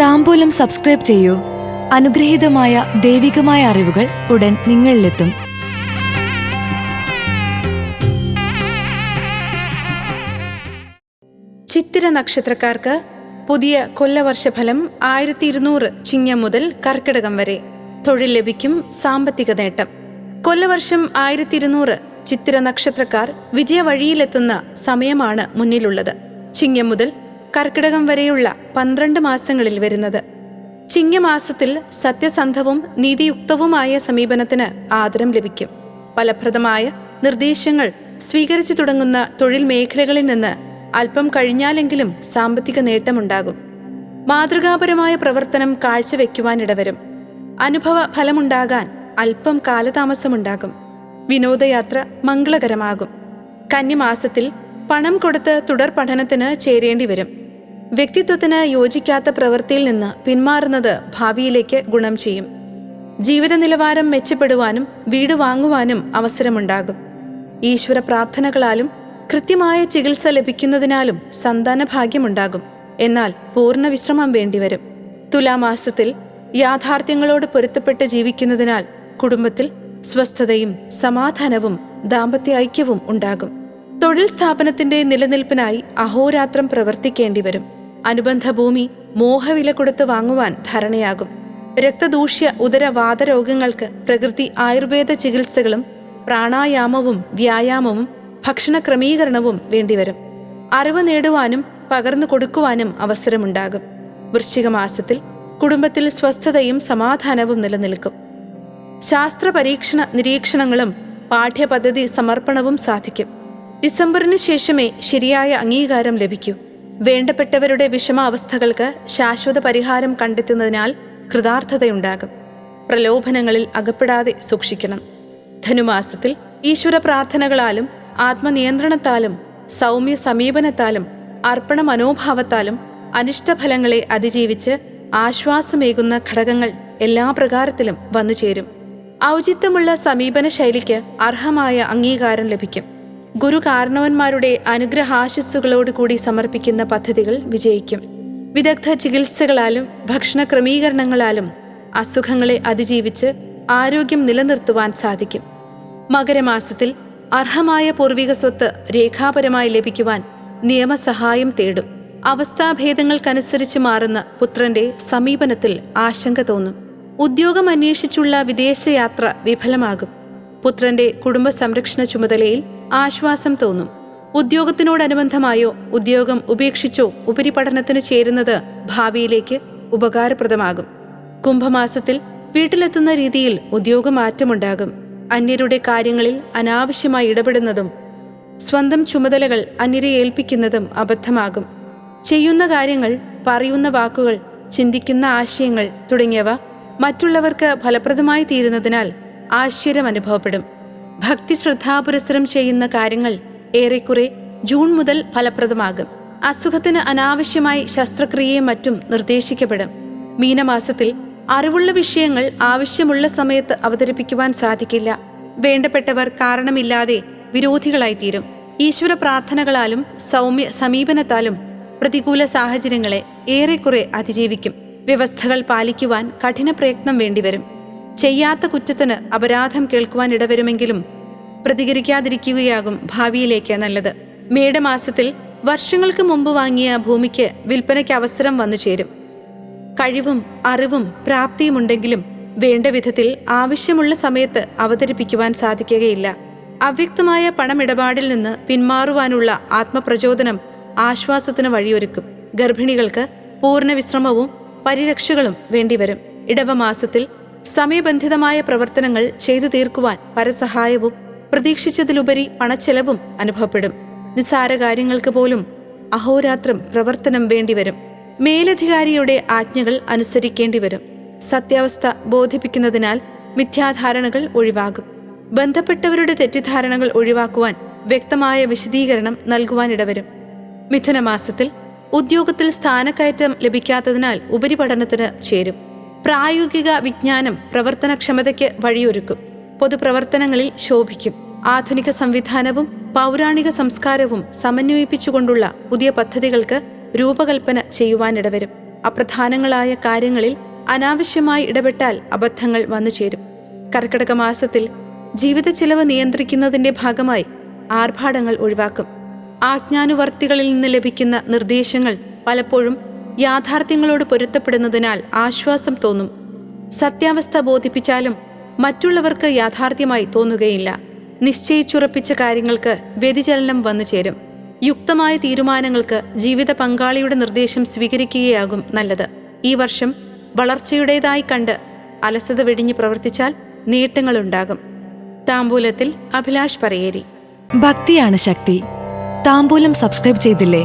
താമ്പൂലം subscribe ചെയ്യൂ. അനുഗ്രഹീതമായ ദൈവികമായ അറിവുകൾ ഉടൻ നിങ്ങളിലെത്തും. ചിത്തിര നക്ഷത്രക്കാർക്ക് പുതിയ കൊല്ലവർഷഫലം ആയിരത്തി ഇരുന്നൂറ് ചിങ്ങം മുതൽ കർക്കിടകം വരെ. തൊഴിൽ ലഭിക്കും സാമ്പത്തിക നേട്ടം. കൊല്ലവർഷം ആയിരത്തി ഇരുന്നൂറ് ചിത്തിര നക്ഷത്രക്കാർ വിജയവഴിയിലെത്തുന്ന സമയമാണ് മുന്നിലുള്ളത്. ചിങ്ങം മുതൽ കർക്കിടകം വരെയുള്ള പന്ത്രണ്ട് മാസങ്ങളിൽ വരുന്നത്. ചിങ്ങമാസത്തിൽ സത്യസന്ധവും നീതിയുക്തവുമായ സമീപനത്തിന് ആദരം ലഭിക്കും. ഫലപ്രദമായ നിർദ്ദേശങ്ങൾ സ്വീകരിച്ചു തുടങ്ങുന്ന തൊഴിൽ മേഖലകളിൽ നിന്ന് അല്പം കഴിഞ്ഞാലെങ്കിലും സാമ്പത്തിക നേട്ടമുണ്ടാകും. മാതൃകാപരമായ പ്രവർത്തനം കാഴ്ചവെക്കുവാനിടവരും. അനുഭവ ഫലമുണ്ടാകാൻ അല്പം കാലതാമസമുണ്ടാകും. വിനോദയാത്ര മംഗളകരമാകും. കന്നിമാസത്തിൽ പണം കൊടുത്ത് തുടർ പഠനത്തിന് ചേരേണ്ടി വരും വ്യക്തിത്വത്തിന് യോജിക്കാത്ത പ്രവൃത്തിയിൽ നിന്ന് പിന്മാറുന്നത് ഭാവിയിലേക്ക് ഗുണം ചെയ്യും. ജീവിത നിലവാരം മെച്ചപ്പെടുവാനും വീട് വാങ്ങുവാനും അവസരമുണ്ടാകും. ഈശ്വര പ്രാർത്ഥനകളാലും കൃത്യമായ ചികിത്സ ലഭിക്കുന്നതിനാലും സന്താന ഭാഗ്യമുണ്ടാകും. എന്നാൽ പൂർണ വിശ്രമം വേണ്ടിവരും. തുലാമാസത്തിൽ യാഥാർത്ഥ്യങ്ങളോട് പൊരുത്തപ്പെട്ട് ജീവിക്കുന്നതിനാൽ കുടുംബത്തിൽ സ്വസ്ഥതയും സമാധാനവും ദാമ്പത്യ ഐക്യവും ഉണ്ടാകും. തൊഴിൽ സ്ഥാപനത്തിന്റെ നിലനിൽപ്പിനായി അഹോരാത്രം പ്രവർത്തിക്കേണ്ടി വരും അനുബന്ധ ഭൂമി മോഹവില കൊടുത്ത് വാങ്ങുവാൻ ധാരണയാകും. രക്തദൂഷ്യ ഉദരവാതരോഗങ്ങൾക്ക് പ്രകൃതി ആയുർവേദ ചികിത്സകളും പ്രാണായാമവും വ്യായാമവും ഭക്ഷണ ക്രമീകരണവും വേണ്ടിവരും. അറിവ് നേടുവാനും പകർന്നു കൊടുക്കുവാനും അവസരമുണ്ടാകും. വൃശ്ചിക മാസത്തിൽ കുടുംബത്തിൽ സ്വസ്ഥതയും സമാധാനവും നിലനിൽക്കും. ശാസ്ത്ര പരീക്ഷണ നിരീക്ഷണങ്ങളും പാഠ്യപദ്ധതി സമർപ്പണവും സാധിക്കും. ഡിസംബറിന് ശേഷമേ ശരിയായ അംഗീകാരം ലഭിക്കൂ. വേണ്ടപ്പെട്ടവരുടെ വിഷമാവസ്ഥകൾക്ക് ശാശ്വത പരിഹാരം കണ്ടെത്തുന്നതിനാൽ കൃതാർത്ഥതയുണ്ടാകും. പ്രലോഭനങ്ങളിൽ അകപ്പെടാതെ സൂക്ഷിക്കണം. ധനുമാസത്തിൽ ഈശ്വര പ്രാർത്ഥനകളാലും ആത്മനിയന്ത്രണത്താലും സൗമ്യ സമീപനത്താലും അർപ്പണ മനോഭാവത്താലും അനിഷ്ടഫലങ്ങളെ അതിജീവിച്ച് ആശ്വാസമേകുന്ന ഘടകങ്ങൾ എല്ലാ പ്രകാരത്തിലും വന്നു ചേരും ഔചിത്യമുള്ള സമീപന ശൈലിക്ക് അർഹമായ അംഗീകാരം ലഭിക്കും. ഗുരു കാരണവന്മാരുടെ അനുഗ്രഹാശിസ്സുകളോടുകൂടി സമർപ്പിക്കുന്ന പദ്ധതികൾ വിജയിക്കും. വിദഗ്ധ ചികിത്സകളാലും ഭക്ഷണ ക്രമീകരണങ്ങളാലും അസുഖങ്ങളെ അതിജീവിച്ച് ആരോഗ്യം നിലനിർത്തുവാൻ സാധിക്കും. മകരമാസത്തിൽ അർഹമായ പൂർവിക സ്വത്ത് രേഖാപരമായി ലഭിക്കുവാൻ നിയമസഹായം തേടും. അവസ്ഥാഭേദങ്ങൾക്കനുസരിച്ച് മാറുന്ന പുത്രന്റെ സമീപനത്തിൽ ആശങ്ക തോന്നും. ഉദ്യോഗം അന്വേഷിച്ചുള്ള വിദേശയാത്ര വിഫലമാകും. പുത്രന്റെ കുടുംബ സംരക്ഷണ ചുമതലയിൽ ആശ്വാസം തോന്നും. ഉദ്യോഗത്തിനോടനുബന്ധമായോ ഉദ്യോഗം ഉപേക്ഷിച്ചോ ഉപരിപഠനത്തിന് ചേരുന്നത് ഭാവിയിലേക്ക് ഉപകാരപ്രദമാകും. കുംഭമാസത്തിൽ വീട്ടിലെത്തുന്ന രീതിയിൽ ഉദ്യോഗമാറ്റമുണ്ടാകും. അന്യരുടെ കാര്യങ്ങളിൽ അനാവശ്യമായി ഇടപെടുന്നതും സ്വന്തം ചുമതലകൾ അന്യരെ ഏൽപ്പിക്കുന്നതും അബദ്ധമാകും. ചെയ്യുന്ന കാര്യങ്ങൾ പറയുന്ന വാക്കുകൾ ചിന്തിക്കുന്ന ആശയങ്ങൾ തുടങ്ങിയവ മറ്റുള്ളവർക്ക് ഫലപ്രദമായി തീരുന്നതിനാൽ ആശ്ചര്യം അനുഭവപ്പെടും. ഭക്തി ശ്രദ്ധാപുരസരം ചെയ്യുന്ന കാര്യങ്ങൾ ഏറെക്കുറെ ജൂൺ മുതൽ ഫലപ്രദമാകും. അസുഖത്തിന് അനാവശ്യമായി ശസ്ത്രക്രിയയും മറ്റും നിർദ്ദേശിക്കപ്പെടും. മീനമാസത്തിൽ അറിവുള്ള വിഷയങ്ങൾ ആവശ്യമുള്ള സമയത്ത് അവതരിപ്പിക്കുവാൻ സാധിക്കില്ല. വേണ്ടപ്പെട്ടവർ കാരണമില്ലാതെ വിരോധികളായിത്തീരും. ഈശ്വര പ്രാർത്ഥനകളാലും സൗമ്യ സമീപനത്താലും പ്രതികൂല സാഹചര്യങ്ങളെ ഏറെക്കുറെ അതിജീവിക്കും. വ്യവസ്ഥകൾ പാലിക്കുവാൻ കഠിന പ്രയത്നം വേണ്ടിവരും. ചെയ്യാത്ത കുറ്റത്തിന് അപരാധം കേൾക്കുവാൻ ഇടവരുമെങ്കിലും പ്രതികരിക്കാതിരിക്കുകയാകും ഭാവിയിലേക്ക് നല്ലത്. മേടമാസത്തിൽ വർഷങ്ങൾക്ക് മുമ്പ് വാങ്ങിയ ഭൂമിക്ക് വിൽപ്പനയ്ക്ക് അവസരം വന്നു ചേരും. കഴിവും അറിവും പ്രാപ്തിയുമുണ്ടെങ്കിലും വേണ്ട വിധത്തിൽ ആവശ്യമുള്ള സമയത്ത് അവതരിപ്പിക്കുവാൻ സാധിക്കുകയില്ല. അവ്യക്തമായ പണമിടപാടിൽ നിന്ന് പിന്മാറുവാനുള്ള ആത്മപ്രചോദനം ആശ്വാസത്തിന് വഴിയൊരുക്കും. ഗർഭിണികൾക്ക് പൂർണ വിശ്രമവും പരിരക്ഷകളും വേണ്ടിവരും. ഇടവമാസത്തിൽ സമയബന്ധിതമായ പ്രവർത്തനങ്ങൾ ചെയ്തു തീർക്കുവാൻ പരസഹായവും പ്രതീക്ഷിച്ചതിലുപരി പണച്ചെലവും അനുഭവപ്പെടും. നിസ്സാര കാര്യങ്ങൾക്ക് പോലും അഹോരാത്രം പ്രവർത്തനം വേണ്ടിവരും. മേലധികാരിയുടെ ആജ്ഞകൾ അനുസരിക്കേണ്ടി വരും സത്യാവസ്ഥ ബോധിപ്പിക്കുന്നതിനാൽ മിഥ്യാധാരണകൾ ഒഴിവാകും. ബന്ധപ്പെട്ടവരുടെ തെറ്റിദ്ധാരണകൾ ഒഴിവാക്കുവാൻ വ്യക്തമായ വിശദീകരണം നൽകുവാനിടവരും. മിഥുനമാസത്തിൽ ഉദ്യോഗത്തിൽ സ്ഥാനക്കയറ്റം ലഭിക്കാത്തതിനാൽ ഉപരിപഠനത്തിന് ചേരും. പ്രായോഗിക വിജ്ഞാനം പ്രവർത്തനക്ഷമതയ്ക്ക് വഴിയൊരുക്കും. പൊതുപ്രവർത്തനങ്ങളിൽ ശോഭിക്കും. ആധുനിക സംവിധാനവും പൗരാണിക സംസ്കാരവും സമന്വയിപ്പിച്ചുകൊണ്ടുള്ള പുതിയ പദ്ധതികൾക്ക് രൂപകൽപ്പന ചെയ്യുവാനിടവരും. അപ്രധാനങ്ങളായ കാര്യങ്ങളിൽ അനാവശ്യമായി ഇടപെട്ടാൽ അബദ്ധങ്ങൾ വന്നു ചേരും കർക്കിടക മാസത്തിൽ ജീവിത ചെലവ് നിയന്ത്രിക്കുന്നതിന്റെ ഭാഗമായി ആർഭാടങ്ങൾ ഒഴിവാക്കും. ആജ്ഞാനുവർത്തികളിൽ നിന്ന് ലഭിക്കുന്ന നിർദ്ദേശങ്ങൾ പലപ്പോഴും യാഥാർത്ഥ്യങ്ങളോട് പൊരുത്തപ്പെടുന്നതിനാൽ ആശ്വാസം തോന്നും. സത്യാവസ്ഥ ബോധിപ്പിച്ചാലും മറ്റുള്ളവർക്ക് യാഥാർത്ഥ്യമായി തോന്നുകയില്ല. നിശ്ചയിച്ചുറപ്പിച്ച കാര്യങ്ങൾക്ക് വ്യതിചലനം വന്നു ചേരും. യുക്തമായ തീരുമാനങ്ങൾക്ക് ജീവിത പങ്കാളിയുടെ നിർദ്ദേശം സ്വീകരിക്കുകയാകും നല്ലത്. ഈ വർഷം വളർച്ചയുടേതായി കണ്ട് അലസത വെടിഞ്ഞു പ്രവർത്തിച്ചാൽ നേട്ടങ്ങളുണ്ടാകും. താമ്പൂലത്തിൽ അഭിലാഷ് പറയേരി. ഭക്തിയാണ് ശക്തി. താമ്പൂലം സബ്സ്ക്രൈബ് ചെയ്തില്ലേ?